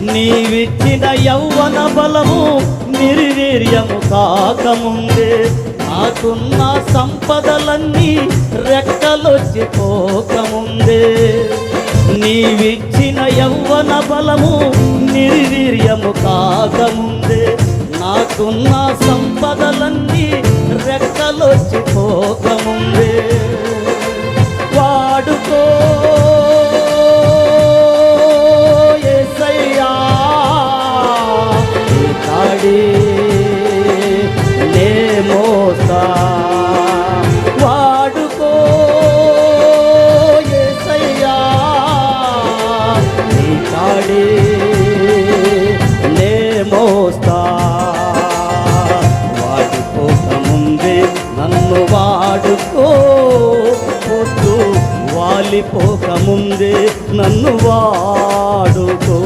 నీవిచ్చిన యౌవన బలము నిర్వీర్యము కాకముందే. నాకున్న సంపదలన్నీ రెక్కలొచ్చి పోకముందే. నీవిచ్చిన యౌవన బలము నిర్వీర్యము కాకముందే. నాకున్న సంపదలన్నీ రెక్కలొచ్చి పోక నీ కాడి నే మోస్తా వాడుకో యేసయ్యా నీ కాడి నే మోస్తా వాడుకోకముందే నన్ను వాడుకో. పొద్దు వాలిపోకముందే నన్ను వాడుకో.